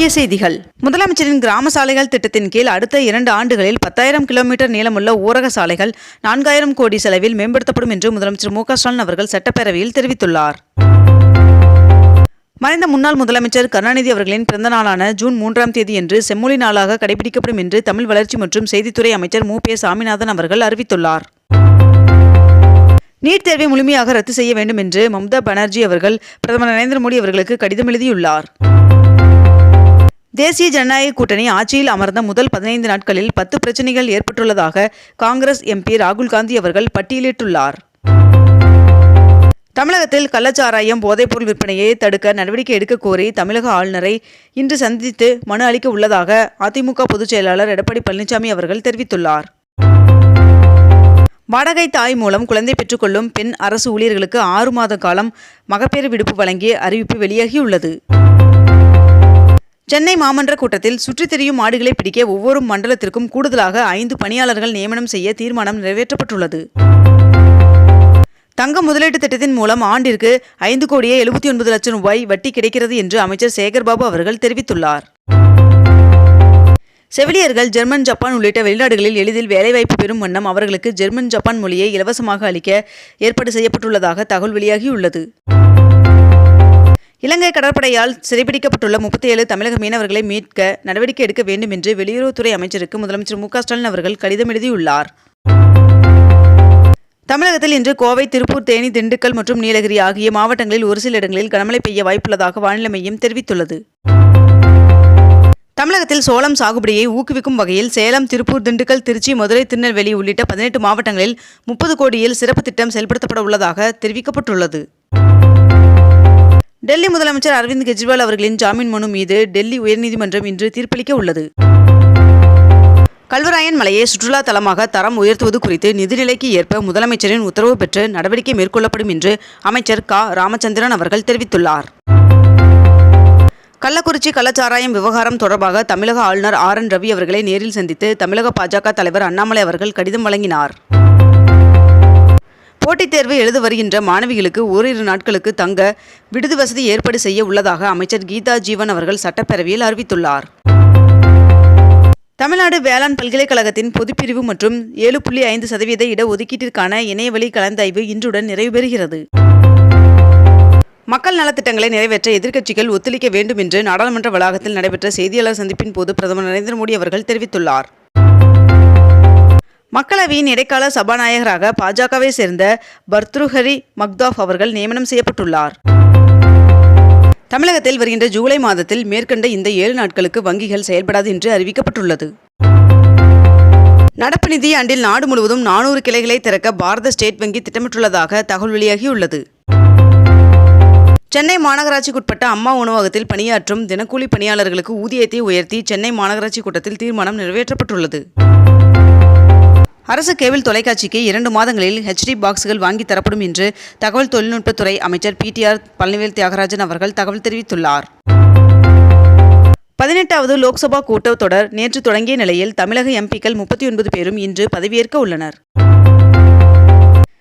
முக்கிய செய்திகள். முதலமைச்சரின் கிராம சாலைகள் திட்டத்தின் கீழ் அடுத்த இரண்டு ஆண்டுகளில் பத்தாயிரம் கிலோமீட்டர் நீளமுள்ள ஊரக சாலைகள் நான்காயிரம் கோடி செலவில் மேம்படுத்தப்படும் என்று முதலமைச்சர் மு ஸ்டாலின் அவர்கள் சட்டப்பேரவையில் தெரிவித்துள்ளார். மறைந்த முன்னாள் முதலமைச்சர் கருணாநிதி அவர்களின் பிறந்த நாளான ஜூன் மூன்றாம் தேதியன்று செம்மொழி நாளாக கடைபிடிக்கப்படும் என்று தமிழ் வளர்ச்சி மற்றும் செய்தித்துறை அமைச்சர் மு பே சாமிநாதன் அவர்கள் அறிவித்துள்ளார். நீட் தேர்வை முழுமையாக ரத்து செய்ய வேண்டும் என்று மம்தா பானர்ஜி அவர்கள் பிரதமர் நரேந்திர மோடி அவர்களுக்கு கடிதம் எழுதியுள்ளார். தேசிய ஜனநாயக கூட்டணி ஆட்சியில் அமர்ந்த முதல் பதினைந்து நாட்களில் பத்து பிரச்சனைகள் ஏற்பட்டுள்ளதாக காங்கிரஸ் எம்பி ராகுல் காந்தி அவர்கள் பட்டியலிட்டுள்ளார். தமிழகத்தில் கள்ளச்சாராயம் போதைப்பொருள் விற்பனையை தடுக்க நடவடிக்கை எடுக்க கோரி தமிழக ஆளுநரை இன்று சந்தித்து மனு அளிக்க உள்ளதாக அதிமுக பொதுச் செயலாளர் எடப்பாடி பழனிசாமி அவர்கள் தெரிவித்துள்ளார். வாடகை தாய் மூலம் குழந்தை பெற்றுக்கொள்ளும் பெண் அரசு ஊழியர்களுக்கு ஆறு மாத காலம் மகப்பேறு விடுப்பு வழங்கிய அறிவிப்பு வெளியாகியுள்ளது. சென்னை மாமன்ற கூட்டத்தில் சுற்றித் திரியும் மாடுகளை பிடிக்க ஒவ்வொரு மண்டலத்திற்கும் கூடுதலாக ஐந்து பணியாளர்கள் நியமனம் செய்ய தீர்மானம் நிறைவேற்றப்பட்டுள்ளது. தங்க முதலீட்டு திட்டத்தின் மூலம் ஆண்டிற்கு ஐந்து கோடியே எழுபத்தி ஒன்பது லட்சம் ரூபாய் வட்டி கிடைக்கிறது என்று அமைச்சர் சேகர்பாபு அவர்கள் தெரிவித்துள்ளார். செவிலியர்கள் ஜெர்மன் ஜப்பான் உள்ளிட்ட வெளிநாடுகளில் எளிதில் வேலைவாய்ப்பு பெறும் வண்ணம் அவர்களுக்கு ஜெர்மன் ஜப்பான் மொழியை இலவசமாக அளிக்க ஏற்பாடு செய்யப்பட்டுள்ளதாக தகவல் வெளியாகியுள்ளது. இலங்கை கடற்படையால் சிறைபிடிக்கப்பட்டுள்ள முப்பத்தி ஏழு தமிழக மீனவர்களை மீட்க நடவடிக்கை எடுக்க வேண்டும் என்று வெளியுறவுத்துறை அமைச்சருக்கு முதலமைச்சர் மு ஸ்டாலின் அவர்கள் கடிதம் எழுதியுள்ளார். தமிழகத்தில் இன்று கோவை திருப்பூர் தேனி திண்டுக்கல் மற்றும் நீலகிரி ஆகிய மாவட்டங்களில் ஒரு சில இடங்களில் கனமழை பெய்ய வாய்ப்புள்ளதாக வானிலை மையம் தெரிவித்துள்ளது. தமிழகத்தில் சோளம் சாகுபடியை ஊக்குவிக்கும் வகையில் சேலம் திருப்பூர் திண்டுக்கல் திருச்சி மதுரை திருநெல்வேலி உள்ளிட்ட பதினெட்டு மாவட்டங்களில் முப்பது கோடியில் சிறப்பு திட்டம் செயல்படுத்தப்பட உள்ளதாக தெரிவிக்கப்பட்டுள்ளது. டெல்லி முதலமைச்சர் அரவிந்த் கெஜ்ரிவால் அவர்களின் ஜாமீன் மனு மீது டெல்லி உயர்நீதிமன்றம் இன்று தீர்ப்பளிக்க உள்ளது. கல்வராயன் மலையை சுற்றுலா தலமாக தரம் உயர்த்துவது குறித்து நிதிநிலைக்கு ஏற்ப முதலமைச்சரின் உத்தரவு பெற்று நடவடிக்கை மேற்கொள்ளப்படும் என்று அமைச்சர் க. ராமச்சந்திரன் அவர்கள் தெரிவித்துள்ளார். கள்ளக்குறிச்சி கள்ளச்சாராயம் விவகாரம் தொடர்பாக தமிழக ஆளுநர் ஆர். என். ரவி அவர்களை நேரில் சந்தித்து தமிழக பாஜக தலைவர் அண்ணாமலை அவர்கள் கடிதம் வழங்கினார். போட்டித் தேர்வு எழுத வருகின்ற மாணவிகளுக்கு ஓரிரு நாட்களுக்கு தங்க விடுதி வசதி ஏற்பாடு செய்ய உள்ளதாக அமைச்சர் கீதா ஜீவன் அவர்கள் சட்டப்பேரவையில் அறிவித்துள்ளார். தமிழ்நாடு வேளாண் பல்கலைக்கழகத்தின் பொதுப்பிரிவு மற்றும் ஏழு புள்ளி ஐந்து சதவீத இடஒதுக்கீட்டிற்கான இணையவழி கலந்தாய்வு இன்றுடன் நிறைவு பெறுகிறது. மக்கள் நலத்திட்டங்களை நிறைவேற்ற எதிர்க்கட்சிகள் ஒத்துழைக்க வேண்டும் என்று நாடாளுமன்ற வளாகத்தில் நடைபெற்ற செய்தியாளர் சந்திப்பின் போது பிரதமர் நரேந்திர மோடி அவர்கள் தெரிவித்துள்ளார். மக்களவையின் இடைக்கால சபாநாயகராக பாஜகவை சேர்ந்த பர்த்ருஹரி மக்தாஃப் அவர்கள் நியமனம் செய்யப்பட்டுள்ளார். தமிழகத்தில் வருகின்ற ஜூலை மாதத்தில் மேற்கண்ட இந்த ஏழு நாட்களுக்கு வங்கிகள் செயல்படாது என்று அறிவிக்கப்பட்டுள்ளது. நடப்பு நிதி ஆண்டில் நாடு முழுவதும் நானூறு கிளைகளை திறக்க பாரத ஸ்டேட் வங்கி திட்டமிட்டுள்ளதாக தகவல் வெளியாகியுள்ளது. சென்னை மாநகராட்சிக்குட்பட்ட அம்மா உணவகத்தில் பணியாற்றும் தினக்கூலி பணியாளர்களுக்கு ஊதியத்தை உயர்த்தி சென்னை மாநகராட்சி கூட்டத்தில் தீர்மானம் நிறைவேற்றப்பட்டுள்ளது. அரசு கேபிள் தொலைக்காட்சிக்கு இரண்டு மாதங்களில் ஹெச்டி பாக்ஸ்கள் வாங்கி தரப்படும் என்று தகவல் தொழில்நுட்பத்துறை அமைச்சர் பிடிஆர் பழனிவேல் தியாகராஜன் அவர்கள் தகவல் தெரிவித்துள்ளார். பதினெட்டாவது லோக்சபா கூட்டத்தொடர் நேற்று தொடங்கிய நிலையில் தமிழக எம்பிக்கள் முப்பத்தி ஒன்பது பேரும் இன்று பதவியேற்க உள்ளனர்.